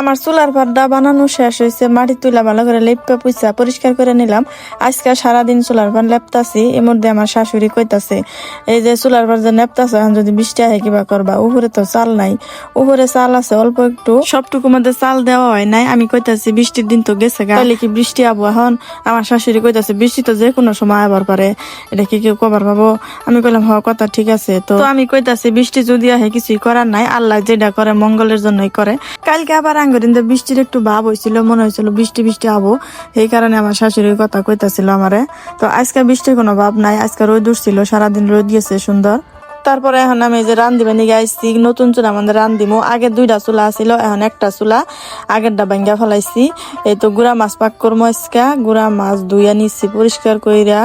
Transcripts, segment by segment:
আমার চুলার পর্দা বানানো শেষ হয়েছে, মাটি তুলা ভালো করে লেপা পুইসা পরিষ্কার করে নিলাম। আজকে সারাদিন চুলার পান লেপতাছি, এর মধ্যে আমার শাশুড়ি কইতাছে, এই যে চুলার পান যে লেপতাছে, এখন যদি বৃষ্টি আহে কিবা করবা? উপরে তো চাল নাই। উপরে চাল আছে, অল্প একটু। সবটুকু মধ্যে চাল দেওয়া হয় নাই। আমি কইতাছি, বৃষ্টির দিন তো গেছে গা। তাহলে কি বৃষ্টি আবো এখন? আমার শাশুড়ি কইতাছে, বৃষ্টি তো যে কোনো সময় আবার পারে এটা কি কেউ কবার পাবো আমি কইলাম হ কথা ঠিক আছে। তো আমি কইতাছি, বৃষ্টি যদি আহে, কিছুই করার নাই। আল্লাহ যেটা করে, মঙ্গলের জন্যই করে। কালকে আবার আঙ্গুরিন বৃষ্টির একটু ভাব হয়েছিল মনে হয়েছিল বৃষ্টি বৃষ্টি আবো। এই কারণে আমার শাশুড়ির কথা কইতাছিল আমারে। তো আজকে বৃষ্টির কোনো ভাব নাই, আজকে রোদ উঠছিল, সারাদিন রোদ গেছে, সুন্দর। তারপরে এখন আমি যে রান্দিবে নিয়ে আইসি নতুন চুলা আমাদের রান্দিমু আগে দুইটা চুলা ছিল এখন একটা চুলা। আগেরটা ভাঙ্গা ফেলাইছি। এই তো গুড়া মাছ পাক করব আজকা। গুড়া মাছ ধুইয়া নিচ্ছি পরিষ্কার কইরা,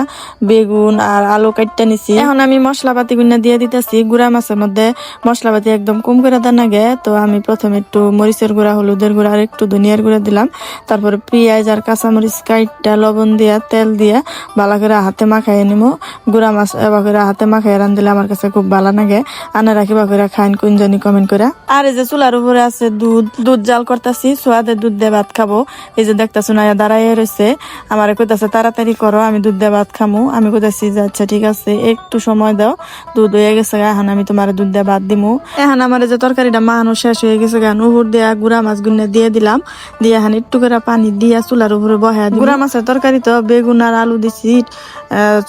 বেগুন আর আলু কাটটা নিছি। এখন আমি মশলাপাতি গুনা দিয়ে দিতেছি। গুড়া মাছের মধ্যে মশলাপাতি একদম কম করে দেন আগে। তো আমি প্রথমে একটু মরিচের গুঁড়া, হলুদের গুঁড়া আর একটু ধনিয়ার গুঁড়া দিলাম। তারপরে পেঁয়াজ আর কাঁচামরিচ কাইটটা, লবণ দিয়া, তেল দিয়া ভালো করে হাতে মাখাই নিমু। গুড়া মাছ এবার করে হাতে মাখাই রান দিলে আমার কাছে খুব ভালো লাগে আনা রাখিবা করে খাইন কোন জানি কমেন্ট করে আর এই যে চুলার উপরে আছে দুধ দুধ জাল করতেছি সোয়াদে দুধ দিয়ে ভাত খাব। এই যে দেখতেছো না দাঁড়াই রয়েছে আমার কইতাছে তাড়াতাড়ি করো আমি দুধ দিয়ে ভাত খামু। আমি কইতাছি যে আচ্ছা ঠিক আছে একটু সময় দাও দুধ হয়ে গেছে গা, এখন আমি তোমার দুধ দিয়ে ভাত দিমু। এখন আমার যে তরকারিটা মাহানো শেষ হয়ে গেছে গা নুহুর দিয়া গুড়া মাছ গুনে দিয়ে দিলাম। দিয়ে এখন একটু করে পানি দিয়া চুলার উপরে বহাই গুড়া মাছের তরকারি তো বেগুন আর আলু দিছি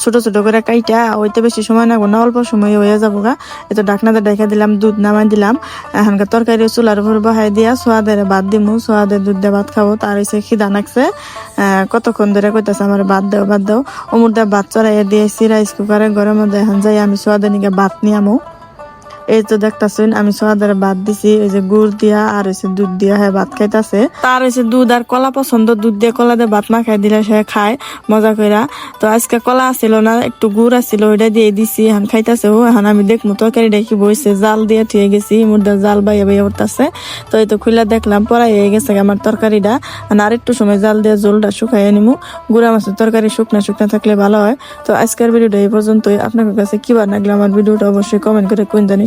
ছোট ছোট করে কাইটা ওইতে বেশি সময় লাগবো না অল্প সময় হয়ে যাব। গা এই তো ডাকনাতে ডাইকা দিলাম, দুধ নামাই দিলাম। এখানকার তরকারি চুলার উপর বহাই দিয়া সোয়াদের ভাত দিমু, সোয়াদের দুধ দিয়ে ভাত খাব, তার হয়েছে খিদা নাকছে কতক্ষণ ধরে কইতাছে আমার ভাত দাও ভাত দাও। অমুর দিয়ে ভাত চড়াইয়া দিয়েছি, রাইস কুকারে মধ্যে এখন যাই আমি সোয়াদের নিকে ভাত নিয়ে আমু। এই তো দেখতাছেন, আমি সোয়াদের ভাত দিছি, এই যে গুড় দিয়া আর হচ্ছে দুধ দিয়া হ্যাঁ ভাত খাইতাছে। তার হচ্ছে দুধ আর কলা পছন্দ, দুধ দিয়ে কলা দিয়ে ভাত মাখাই দিলে সে খায়, মজা কইরা। তো আজকে কলা আছিল না, একটু গুড় আছিল, ওইটা দিয়ে দিছি, এখন খাইতাছে ও, এখন আমি দেখমু, তরকারি দেখি বইছে, জাল দিয়ে থুয়ে গেছি মুদ্রা জাল বাইয়া বাইয়া উঠতেছে। তো এই তো খুলে দেখলাম পরাই হয়ে গেছে আমার তরকারিটা। আর একটু সময় জাল দিয়ে জলটা শুকাই নিমু, গুড়া মাছের তরকারি শুকনা শুকনা থাকলে ভালো হয়। তো আজকের ভিডিওটা এই পর্যন্তই, আপনাদের কাছে কি ভালো লাগল আমার ভিডিওটা অবশ্যই কমেন্ট করে কোন জানি